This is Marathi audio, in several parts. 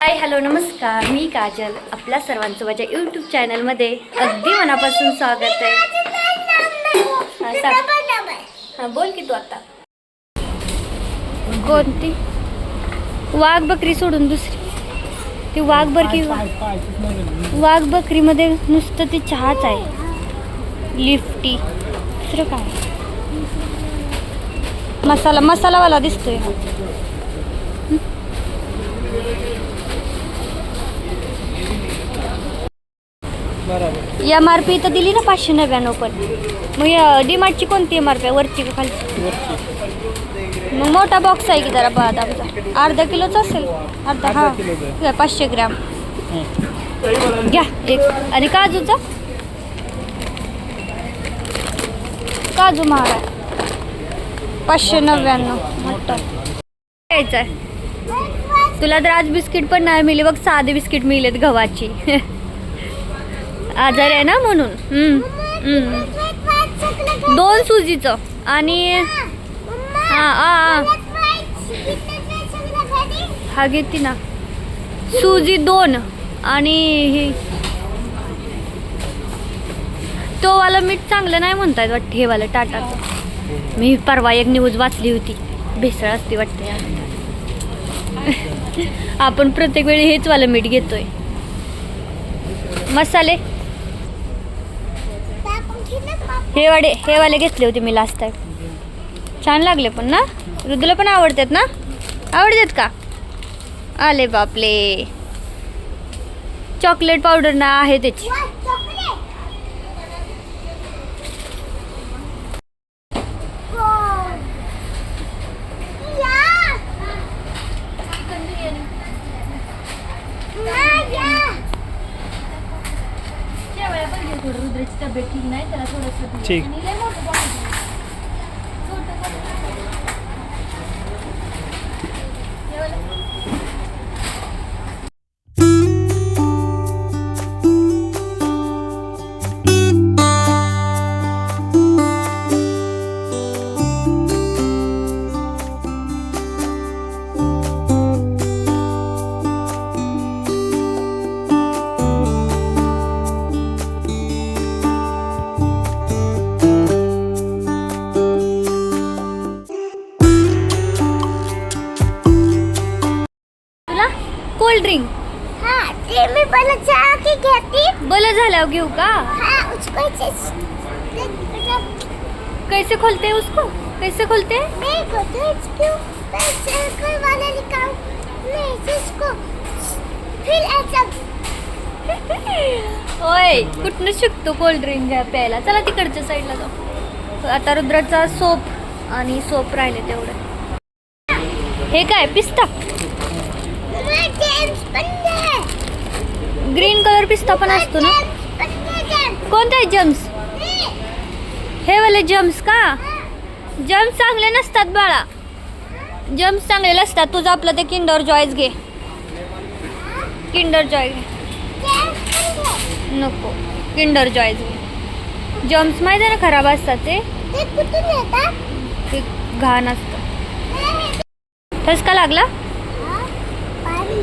हाय हॅलो नमस्कार. मी काजल आपल्या सर्वांचं माझ्या यूट्यूब चॅनलमध्ये अगदी मनापासून स्वागत आहे. हा, बोल की तू आता. कोणती? वाघ बकरी सोडून दुसरी. ती वाघ बकरी वाघ बकरीमध्ये नुसतं ती चहाच आहे. लिफ्टी. दुसरं काय? मसाला मसालावाला दिसतोय. एम आर पी तर दिली ना पाचशे नव्याण्णव पण. मग डीमार्टची कोणती एम आर पी आहे? वरची का खालची? मग मोठा बॉक्स आहे की जरा बदामचा अर्धा किलोचा असेल. अर्धा हा. पाचशे ग्रॅम. घ्या एक. आणि काजूचा? काजू महाग आहे पाचशे नव्याण्णव मोठा घ्यायचं आहे. तुला तर आज बिस्किट पण नाही मिले. बघ साधे बिस्किट मिळलेत गव्हाची. आजार आहे ना म्हणून. दोन सुजीचं. आणि हा आ. हा घेते ना. सुजी दोन. आणि हे तो वाला मीठ चांगलं नाही म्हणतायत वाटतं हे वाला टाटाचं. मी परवा एक न्यूज वाचली होती. भेसळ असते वाटते आपण प्रत्येक वेळी हेच वाला मीठ घेतोय. मसाले. हे वाडे हे वाले घेतले होते मी लास्ट टाइम छान लागले पण ना? रुद्रला पण आवडतात ना? आवडतात का? आले बापले. चॉकलेट पावडर ना आहे त्याची. ठीक नाही त्याला थोडंसं ठीक. आणि लय मोठं झाल्यावर घेऊ का? हाँ उसको कैसे खोलते हैं उसको? कैसे खोलते हैं? मैं को तो इसको पैसे कोई वाला निकाल मैं इसको फिर ऐसा होय कुठनं शिकतो कोल्ड ड्रिंक घ्या प्यायला? चला तिकडच्या साईडला जाऊ. आता रुद्राचा सोप आणि सोप राहिले तेवढं. हे काय पिस्ता? मैं जेम्स बंदे ग्रीन कलर पिस्ता पण असतो ना? कोणता आहे जम्स हे वाले जम्स का? जम्स चांगले नसतात बाळा. जम्स चांगले नसतात. तुझं आपलं ते किंडर जॉयच घे. किंडर जॉय घे. नको. किंडर जॉयच घे. जम्स माहिती ना खराब असतात ते? घाण असतं. ठसका लागला? पाणी.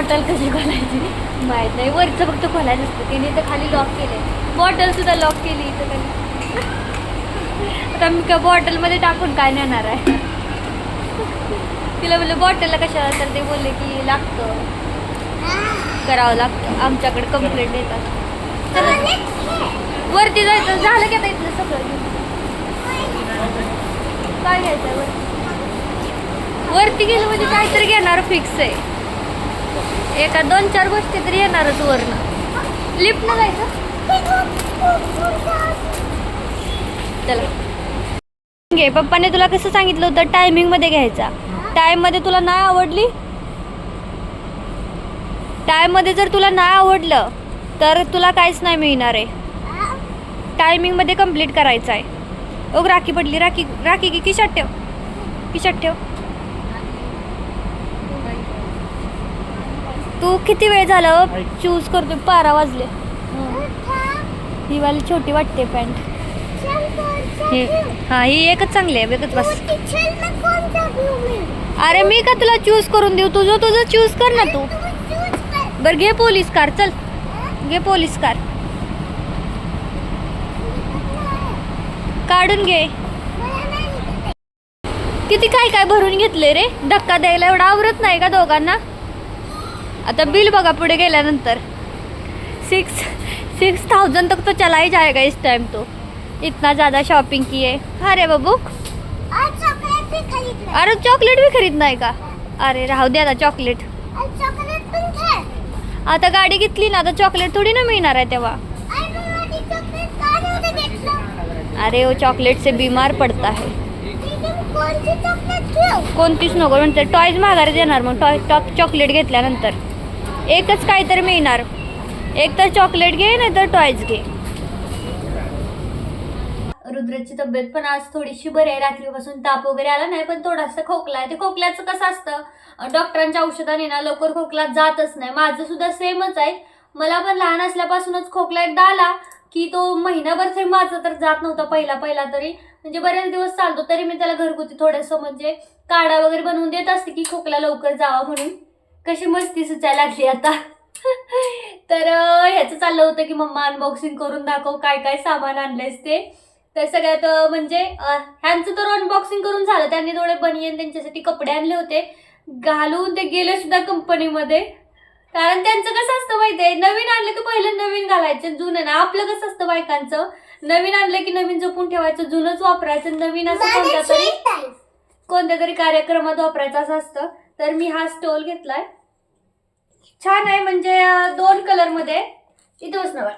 बॉटल कशी खोलायची? माहीत नाही. वरचं फक्त खोलायचं असतं. तिने तर खाली लॉक केलंय. बॉटल सुद्धा लॉक केली इथं खाली. आता मी का बॉटलमध्ये टाकून काय नेणार आहे? तिला बोललं बॉटलला कशाला? तर ते बोलले की लागतं. करावं लागतं. आमच्याकडे कंप्लेंट येतात. वरती जायचं. झालं की आता इथलं सगळं काय घ्यायचं वरती? वरती गेलं म्हणजे काहीतरी घेणार फिक्स आहे. एका दोन चार गोष्टी तरी येणारच वरनं. लिफ्टनं जायचं. चला. घे पप्पाने तुला कसं सांगितलं होतं? टायमिंगमध्ये घ्यायचा. टाईममध्ये तुला नाही आवडली? टाईममध्ये जर तुला नाही आवडलं तर तुला काहीच नाही मिळणार आहे. टायमिंगमध्ये कंप्लीट करायचं आहे. ओग राखी पडली. राखी राखी की किशात ठेव. किशात ठेव. तू किती वेळ झालं चूज करतोय? बारा वाजले. ही. वाली छोटी वाटते पॅन्ट हे? हा ही एकच चांगली आहे एकच बस. अरे मी का तुला चूज करून देऊ? तुझं तुझं चूज कर ना तू. बरं घे पोलीस कार चल. घे पोलीस कार काढून घे. किती काय काय भरून घेतले रे? धक्का द्यायला एवढा आवरत नाही का दोघांना? आता बिल बघा पुढे गेल्यानंतर. सिक्स सिक्स थाउजेंड तक तो चला ही जाएगा इस टाइम तो. इतना ज़्यादा शॉपिंग की है अरे बाबू. और चॉकलेट भी खरीद ले अरे चॉकलेट भी खरीदना आहे का? अरे राहू दे आता चॉकलेट आता गाडी घेतली ना आता चॉकलेट थोडी ना मिळणार आहे तेव्हा. अरे वो चॉकलेट से बीमार पडता है. कोणतीच नको म्हणते टॉयज माघारी देणार मग टॉय टॉप चॉकलेट घेतल्यानंतर. एकच काहीतरी मिळणार. एक तर चॉकलेट घे नाही तर टॉयज घे. रुद्रची तब्येत पण आज थोडीशी बरी आहे. रात्रीपासून ताप वगैरे आला नाही पण थोडासा खोकला आहे. ते खोकल्याचं कसं असतं? डॉक्टरांच्या औषधाने ना लवकर खोकला जातच नाही. माझं सुद्धा सेमच आहे. मला पण लहान असल्यापासूनच खोकला एकदा आला की तो महिनाभर तरी माझं तर जात नव्हता पहिला पहिला तरी. म्हणजे बरेच दिवस चालतो तरी मी त्याला घरगुती थोडंसं म्हणजे काढा वगैरे बनवून देत असते की खोकला लवकर जावा म्हणून. कशी मस्ती सुचायला लागली आता? तर ह्याचं चाललं होतं की मम्मा अनबॉक्सिंग करून दाखव काय काय सामान आणलंयस ते. तर सगळ्यात म्हणजे ह्यांचं तर अनबॉक्सिंग करून झालं. त्यांनी थोडे बनियन त्यांच्यासाठी कपडे आणले होते. घालून ते गेले सुद्धा कंपनीमध्ये कारण त्यांचं कसं असतं माहिती आहे नवीन आणलं की पहिलं नवीन घालायचं जुनं ना. आपलं कसं असतं बायकांचं? नवीन आणलं की नवीन जपून ठेवायचं जुनंच वापरायचं नवीन असं कोणत्या तरी. कोणत्या तरी कार्यक्रमात वापरायचं असं असतं. तर मी हा स्टोल घेतलाय. छान आहे म्हणजे दोन कलरमध्ये. इथे बघा.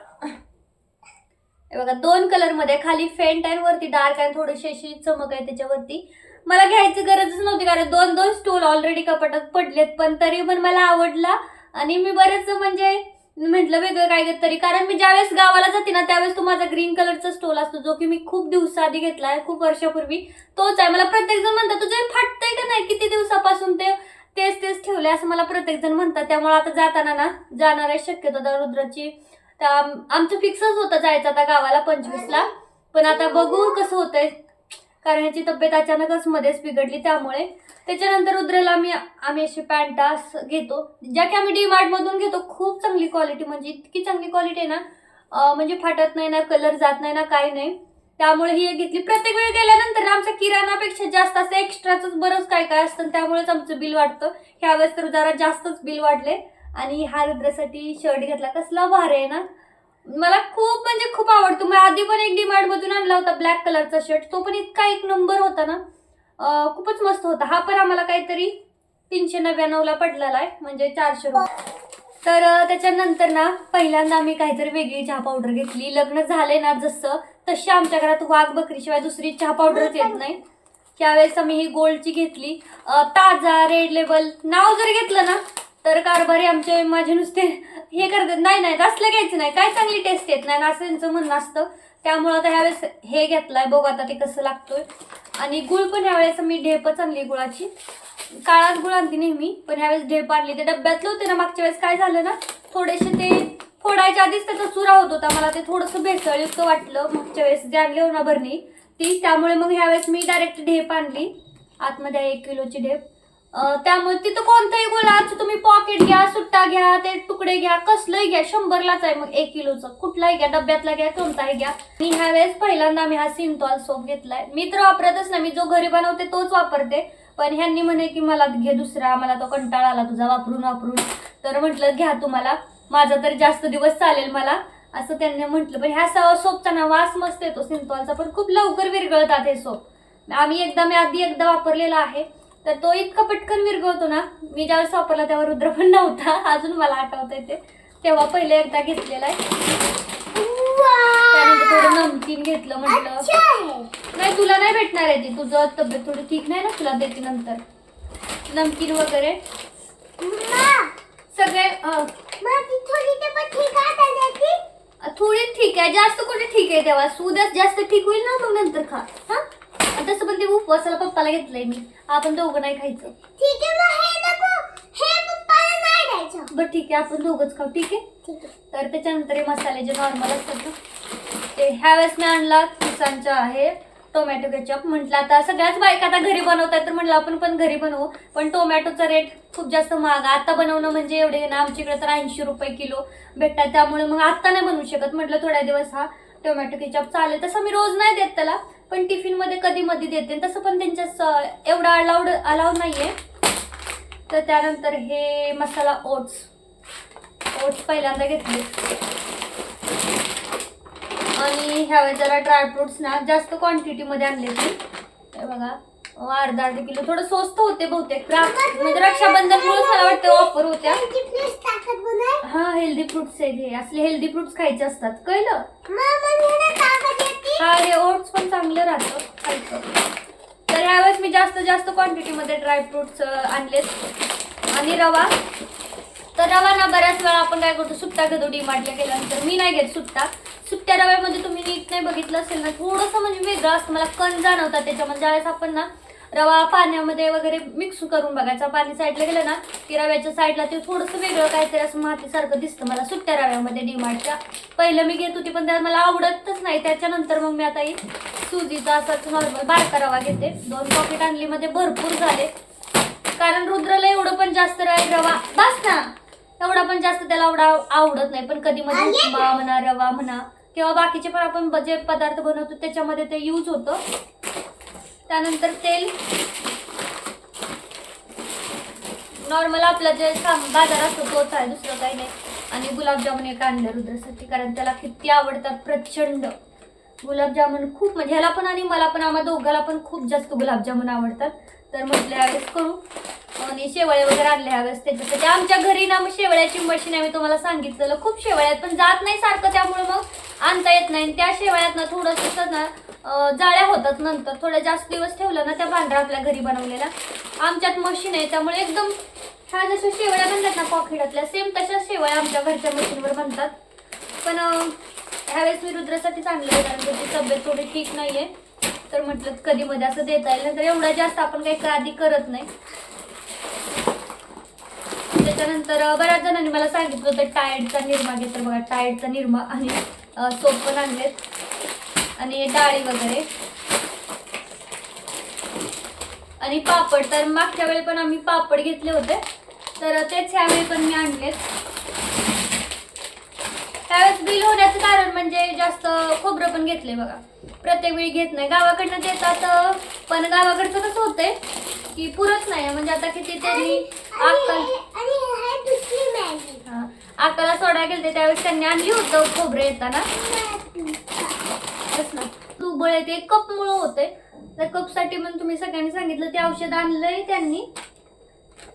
हे बघा दोन कलरमध्ये. खाली फेंट आहे वरती डार्क आहे थोडीशी अशी चमक आहे त्याच्यावरती. मला घ्यायची गरजच नव्हती कारण दोन दोन स्टोल ऑलरेडी कपाटात पडलेत पण तरी पण मला आवडला. आणि मी बरेच म्हणजे म्हटलं वेगळं काय तरी. कारण मी ज्यावेळेस गावाला जाते ना त्यावेळेस तो माझा ग्रीन कलरचा स्टोल असतो जो की मी खूप दिवसाआधी आहे खूप वर्षापूर्वी. तोच आहे. मला प्रत्येक जण म्हणतात तुझे फाटतंय का नाही? किती दिवसापासून ते तेच तेच ठेवले असं मला प्रत्येक जण म्हणतात. त्यामुळे आता जाताना ना जाणार आहे शक्यतो आता रुद्राची. त्या आमचं फिक्सच होतं जायचं आता गावाला पंचवीसला. पण आता बघू कसं होतंय. कारण ह्याची तब्येत अचानकच मध्येच बिघडली त्यामुळे. त्याच्यानंतर रुद्रला आम्ही आम्ही अशी पॅन्टास घेतो. ज्या की आम्ही डीमार्टमधून घेतो. खूप चांगली क्वालिटी म्हणजे इतकी चांगली क्वालिटी आहे ना म्हणजे फाटत नाही ना कलर जात नाही ना काही नाही. त्यामुळे ही घेतली. प्रत्येक वेळी गेल्यानंतर ना आमच्या किराणापेक्षा जास्त असं एक्स्ट्राच बरंच काय काय असतं त्यामुळेच आमचं बिल वाढतं. ह्यावेळेस तर जरा जास्तच बिल वाढले. आणि हा रुद्रासाठी शर्ट घेतला. कसला भारी आहे ना. मला खूप म्हणजे खूप आवडतो. मी आधी पण एक डीमार्ट मधून आणला होता ब्लॅक कलरचा शर्ट तो पण इतका एक नंबर होता ना. खूपच मस्त होता. हा पण आम्हाला काहीतरी तीनशे नव्याण्णवला पडलेला आहे. म्हणजे चारशे रुपये. तर त्याच्यानंतर ना पहिल्यांदा आम्ही काहीतरी वेगळी चहा पावडर घेतली. लग्न झाले ना जसं तशी आमच्या घरात वाघ बकरीशिवाय दुसरी चहा पावडरच येत नाही. त्यावेळेस आम्ही ही गोल्डची घेतली. ताजा रेड लेबल नाव जर घेतलं ना तर कारभारी आमचे माझे नुसते हे करतात. नाही नाही असलं घ्यायचं नाही. काय चांगली टेस्ट येत नाही असं त्यांचं म्हणणं असतं. त्यामुळं आता ह्यावेळेस हे घेतलंय. बघू आता ते कसं लागतोय. आणि गुळ पण ह्यावेळेस मी ढेपच आणली गुळाची. काळात गुळ आणते नेहमी पण ह्यावेळेस ढेप आणली. ते डब्यातलं होते ना मागच्या वेळेस काय झालं ना थोडेसे ते फोडायच्या आधीच त्याचा चुरा होत होता. मला ते थोडंसं भेसळयुक्त वाटलं. मागच्या वेळेस जे आणले हो ना भरणी ती. त्यामुळे मग ह्यावेळेस मी डायरेक्ट ढेप आणली. आतमध्ये एक किलोची ढेप. त्यामुळे तिथं कोणताही गुळाचं तुम्ही पॉकेट घ्या सुट्टा घ्या ते तुकडे घ्या कसलंही घ्या शंभरलाच आहे मग एक किलोचं. कुठलाही घ्या डब्यातला घ्या कोणताही घ्या. मी ह्या वेळेस पहिल्यांदा मी हा सिंतॉल सोप घेतलाय. मी तर वापरतच नाही मी जो घरी बनवते तोच वापरते. पण ह्यांनी म्हणे की मला घे दुसरा मला तो कंटाळा आला तुझा वापरून वापरून. तर म्हटलं घ्या तुम्हाला. माझा तर जास्त दिवस चालेल मला. असं त्यांनी म्हटलं. पण ह्या स- सोपचा ना वास मस्त येतो सिंतॉलचा पण खूप लवकर विरघळतात हे सोप. आम्ही एकदा मी आधी एकदा वापरलेला आहे. तर तो इतका पटकन विरघळतो ना मी ज्यावेळेस वापरला तेव्हा रुद्र पण नव्हता अजून मला आठवत ते. तेव्हा पहिले एकदा घेतलेला आहे. थोडं नमकीन घेतलं म्हटलं. नाही तुला नाही भेटणार आहे ती तुझं तब्येत थोडी ठीक नाही ना तुला देते नंतर. नमकीन वगैरे. सगळे थोडी ठीक आहे जास्त कुठे ठीक आहे तेव्हा? उद्या जास्त ठीक होईल ना मग नंतर खा. हा? आणि तसं पण ते उपवासाला पप्पाला घेतलंय मी. आपण दोघं नाही खायचं. ठीक आहे मग हे नको. हे पप्पाला नाही द्यायचं. बरं ठीक आहे आपण दोघंच खाऊ ठीक आहे? ठीक आहे. तर त्याच्यानंतर हे मसाले जे नॉर्मल असतात ना ते ह्या वेळेस मी आणला दिवसांचं आहे टोमॅटो केचप म्हटलं आता सगळ्याच बायका आता घरी बनवतात तर म्हटलं आपण पण घरी बनवू. पण टोमॅटोचा रेट खूप जास्त महाग. आता बनवणं म्हणजे एवढे ना आमच्याकडे तर ऐंशी रुपये किलो भेटतात. त्यामुळे मग आता नाही बनवू शकत. म्हटलं थोड्या दिवस हा. टोमॅटो केचप चालेल तसं मी रोज नाही देत त्याला पण टिफिनमध्ये कधी मध्ये देते. तसं पण त्यांच्या एवढा अलाउड अलाव नाही आहे तर त्यानंतर हे मसाला ओट्स. ओट्स पहिल्यांदा घेतले. आणि ह्यावेळेस जरा ड्रायफ्रुट्स ना जास्त क्वांटिटीमध्ये आणले ते. बघा अर्धा अर्धा किलो. थोडं स्वस्त होते बहुतेक. म्हणजे रक्षाबंधनमुळे मला वाटतं ऑफर होत्या. हा हेल्दी फ्रुट्स आहेत हे. असले हेल्दी फ्रुट्स खायचे असतात. कळलं? हा हे ओट्स पण चांगलं राहतं. खायचं. तर ह्यावेळेस मी जास्त जास्त क्वांटिटीमध्ये ड्रायफ्रुट्स आणलेत. आणि रवा. तर रवा ना बऱ्याच वेळा आपण काय करतो सुट्टा घेतो डीमार्टला गेल्यानंतर. मी नाही घेत सुट्टा. सुट्ट्या रव्यामध्ये तुम्ही नीट नाही बघितलं असेल ना थोडंसं म्हणजे वेगळं असतं. मला कण जाणवतात त्याच्यामध्ये. ज्यावेळेस आपण ना रवा पाण्यामध्ये वगैरे मिक्स करून बघायचा. पाणी साईडला गेलं ना की रव्याच्या साईडला ते थोडंसं वेगळं काहीतरी असं मातीसारखं दिसतं. मला सुट्ट्या रव्यामध्ये डीमार्टच्या पहिलं मी घेत होती पण त्यात मला आवडतच नाही. त्याच्यानंतर मग मी आता ही सुजीचा असाच नॉर्मल बारका रवा घेते. दोन पॉकेट आणली मध्ये भरपूर झाले. कारण रुद्रला एवढं पण जास्त रवा बस ना. एवढा पण जास्त त्याला एवढा आवडत नाही. पण कधी मध्ये उपमा म्हणा रवा म्हणा किंवा बाकीचे पण आपण जे पदार्थ बनवतो त्याच्यामध्ये ते यूज होतं. त्यानंतर तेल. नॉर्मल आपलं जे साम- बाजार असतो तोच आहे दुसरं काही नाही. आणि गुलाबजामुन एक आणलं रुद्रासाठी कारण त्याला किती आवडतात प्रचंड. गुलाबजामुन खूप म्हणजे ह्याला पण आणि मला पण आम्हा दोघाला पण खूप जास्त गुलाबजामुन आवडतात. तर म्हटल्या वेळेस करू. आणि शेवळे वगैरे आणले ह्यावेळेस त्याच्यासाठी. आमच्या घरी ना मग शेवळ्याची मशीन आहे मी तुम्हाला सांगितलेलं. खूप शेवळ्यात आहेत पण जात नाही सारखं त्यामुळे मग आणता येत नाही. आणि त्या शेवळ्यात ना थोडंसं ना जाळ्या होतात नंतर. थोड्या जास्त दिवस ठेवलं ना त्या भांडरा आपल्या घरी बनवलेल्या. आमच्यात मशीन आहे त्यामुळे एकदम ह्या जशा शेवळ्या बनतात ना पॉकेटातल्या सेम तशा शेवळ्या आमच्या घरच्या मशीनवर बनतात. पण ह्यावेळेस मी रुद्रासाठीच आणलं आहे कारण त्याची तब्येत थोडी ठीक नाही आहे तर म्हटलं कधी मध्ये असं देता येईल तर एवढा जास्त आपण काही आधी करत नाही. त्याच्यानंतर बऱ्याच जणांनी मला सांगितलं होतं टायर्डचा निरमा घेत बघा टायर्डचा निरमा आणि सोप पण आणलेत. आणि डाळी वगैरे. आणि पापड. तर मागच्या वेळी पण आम्ही पापड घेतले होते. तर तेच ह्यावेळी पण मी आणलेत. त्यावेळेस बिल होण्याचं कारण म्हणजे जास्त खोबरं पण घेतले बघा. प्रत्येक वेळी घेत नाही. गावाकडनं देतात पण गावाकडचं कसं होतंय की पुरत नाही. म्हणजे आता किती त्यांनी अक्कल आकाला सोडा गेलते त्यावेळेस त्यांनी आणली होतं खोबरं येताना. बस ना. तुबळ आहे ते कप मुळ होते त्या कपसाठी पण तुम्ही सगळ्यांनी सांगितलं ते औषध आणलंय त्यांनी.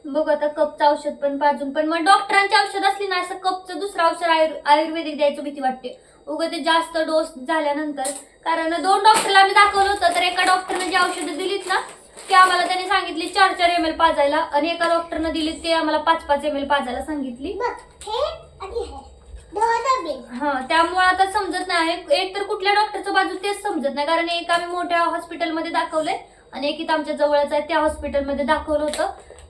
बघू आता कपचं औषध पण पाजून पण. मग डॉक्टरांची औषध असली ना असं कपचं दुसरं औषध आयुर आयुर्वेदिक द्यायचं भीती वाटते. उगं ते जास्त डोस झाल्यानंतर. कारण दोन डॉक्टरला आम्ही दाखवलं होतं तर एका डॉक्टरने जी औषधं दिलीत ना ते आम्हाला त्यांनी सांगितली चार चार एम एल पाजायला. आणि एका डॉक्टरनं दिली ते आम्हाला पाच पाच एम एल पाजायला सांगितली. बघ हे आणि हे. दोन बिल हा त्यामुळे आता समजत नाही एक तर कुठल्या डॉक्टरचं बाजू तेच समजत नाही. कारण एक आम्ही मोठ्या हॉस्पिटलमध्ये दाखवलंय आणि एक इथं आमच्या जवळच आहे. त्या हॉस्पिटलमध्ये दाखवलं होतं.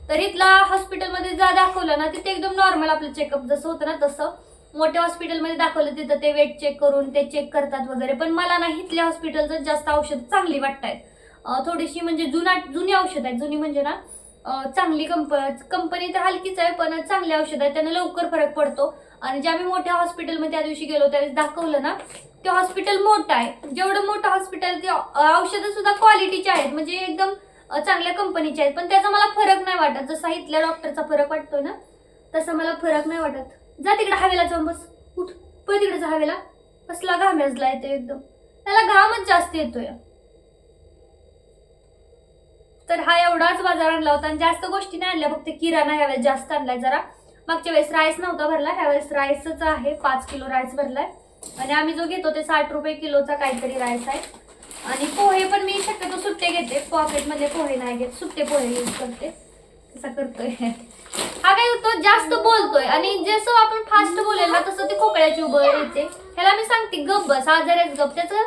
तर इथला हॉस्पिटलमध्ये जा दाखवलं ना तिथे एकदम नॉर्मल आपलं चेकअप जसं होतं ना तसं. मोठ्या हॉस्पिटलमध्ये दाखवलं तिथं ते वेट चेक करून ते चेक करतात वगैरे. पण मला ना इथल्या हॉस्पिटलचं जास्त औषध चांगली वाटतायत. अं, थोडीशी म्हणजे जुना जुनी औषध आहेत. जुनी म्हणजे ना चांगली कंप कंपनी तर हलकीच आहे पण चांगली औषध आहे त्यानं लवकर फरक पडतो. आणि जे आम्ही मोठ्या हॉस्पिटलमध्ये त्या दिवशी गेलो त्यावेळेस दाखवलं ना ते हॉस्पिटल मोठं आहे. जेवढं मोठं हॉस्पिटल ते औषधं सुद्धा क्वालिटीचे आहेत. म्हणजे एकदम चांगल्या कंपनीचे आहेत. पण त्याचा मला फरक नाही वाटत. जसा इथल्या डॉक्टरचा फरक वाटतोय ना तसा मला फरक नाही वाटत. जा तिकडे हवेला जाऊन बस. उठ. पण तिकडे जा हवेला. कसला घाम याजला येतो एकदम. त्याला घामच जास्त येतोय. तर हा एवढाच बाजार आणला होता आणि जास्त गोष्टी नाही आणल्या फक्त किराणा ह्यावेळेस जास्त आणलाय जरा. मागच्या वेळेस राईस नव्हता भरला ह्यावेळेस राईसच आहे पाच किलो राईस भरलाय. आणि आम्ही जो घेतो ते साठ रुपये किलोचा काहीतरी राईस आहे. आणि पोहे पण मी शक्यतो सुट्टे घेते पॉकेटमध्ये पोहे नाही घेत सुट्टे पोहे यूज करते. कसा करतोय. हा काय होतो जास्त बोलतोय आणि जसं आपण फास्ट बोलेल ना तसं ते खोकळ्याची उभं येते. ह्याला मी सांगते गप बस आजार आहेच गप त्याचं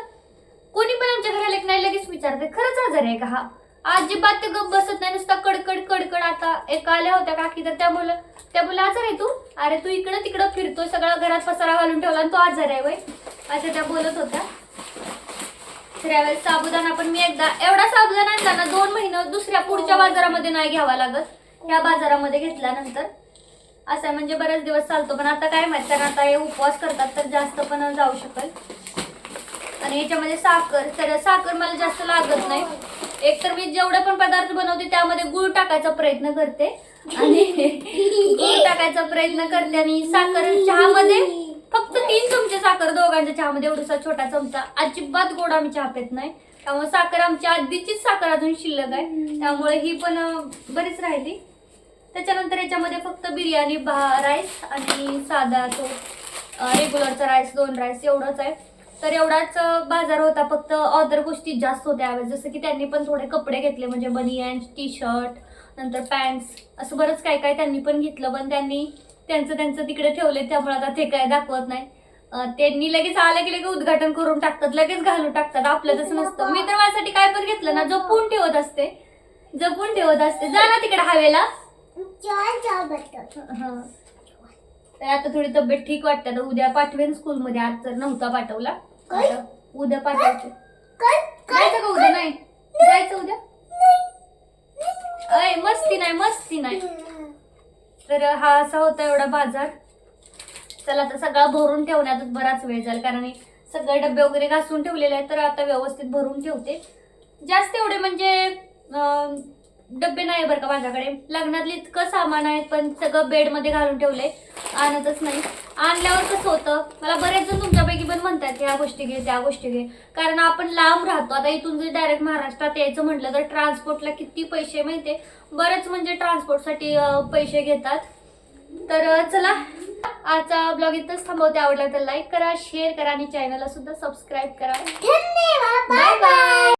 कोणी पण आमच्या घराला एक नाही लगेच विचारते खरंच आजार आहे का हा? अजिबात ते गप बसत नाही नुसता कडकड कडकड आता. एक आल्या होत्या काकी तर त्या मुलं त्या मुलं आजार आहे तू? अरे तू इकडं तिकडं फिरतोय सगळं घरात पसारा घालून ठेवला आणि तो आजार आहे वय. अशा त्या बोलत होत्या. तर यावेळेस साबुदाणा पण मी एकदा एवढा साबुदाणा आणला ना दोन महिने दुसऱ्या पुढच्या बाजारामध्ये नाही घ्यावा लागत. ह्या बाजारामध्ये घेतल्यानंतर. असं म्हणजे बरेच दिवस चालतो पण आता काय माहीत कारण आता हे उपवास करतात तर जास्त पण जाऊ शकेल. आणि याच्यामध्ये साखर तर साखर मला जास्त लागत नाही. एक तर मी जेवढे पण पदार्थ बनवते त्यामध्ये गुळ टाकायचा प्रयत्न करते. आणि गुळ टाकायचा प्रयत्न करते आणि साखर चहामध्ये फक्त तीन चमचे साखर दोघांच्या चहामध्ये एवढसा छोटा चमचा. अजिबात गोड आम्ही चहा पेत नाही. त्यामुळे साखर आमची आधीचीच साखर अजून शिल्लक आहे. त्यामुळे ही पण बरीच राहिली. त्याच्यानंतर याच्यामध्ये फक्त बिर्याणी भा राईस आणि साधा तो रेग्युलरचा राईस दोन राईस एवढंच आहे. तर एवढाच बाजार होता. फक्त ऑदर गोष्टी जास्त होत्या जसं की त्यांनी पण थोडे कपडे घेतले म्हणजे बनियन टी शर्ट नंतर पॅन्ट्स असं बरंच काय काय त्यांनी पण घेतलं. पण त्यांनी त्यांचं त्यांचं तिकडे ठेवले त्यामुळे आता ते काय दाखवत नाही. त्यांनी लगेच आलं की लगेच उद्घाटन करून टाकतात. लगेच घालून टाकतात. आपलं तसं नसतं. मी तर माझ्यासाठी काय पण घेतलं ना जपून ठेवत असते. जपून ठेवत असते. जा ना तिकडे हवेला. हं. तर आता थोडी तब्येत ठीक वाटते. उद्या पाठवेन स्कूलमध्ये आज तर नव्हता पाठवला? आता उद्या पाठवायचे. कर जायचं का उद्या? नाही. जायचं उद्या? अय मस्ती नाही मस्ती नाही. तर हा असा होता एवढा बाजार. चला आता सगळा भरून ठेवण्यातच बराच वेळ जाईल कारण सगळे डबे वगैरे घासून ठेवलेले आहेत तर आता व्यवस्थित भरून ठेवते. जास्त एवढे म्हणजे अं, डबे नाही बरं का माझ्याकडे. लग्नातले इतकं सामान आहे पण सगळं बेडमध्ये घालून ठेवले. आणतच नाही. आणल्यावर कसं होतं मला बरेच जण तुमच्यापैकी पण म्हणतात ह्या गोष्टी घे त्या गोष्टी घे. कारण आपण लांब राहतो. आता इथून जर डायरेक्ट महाराष्ट्रात यायचं म्हटलं तर ट्रान्सपोर्टला किती पैसे माहिती बरेच म्हणजे ट्रान्सपोर्टसाठी पैसे घेतात. तर चला. आजचा ब्लॉग इथंच थांबवते. आवडला तर लाईक करा शेअर करा आणि चॅनलला सुद्धा सबस्क्राईब करा.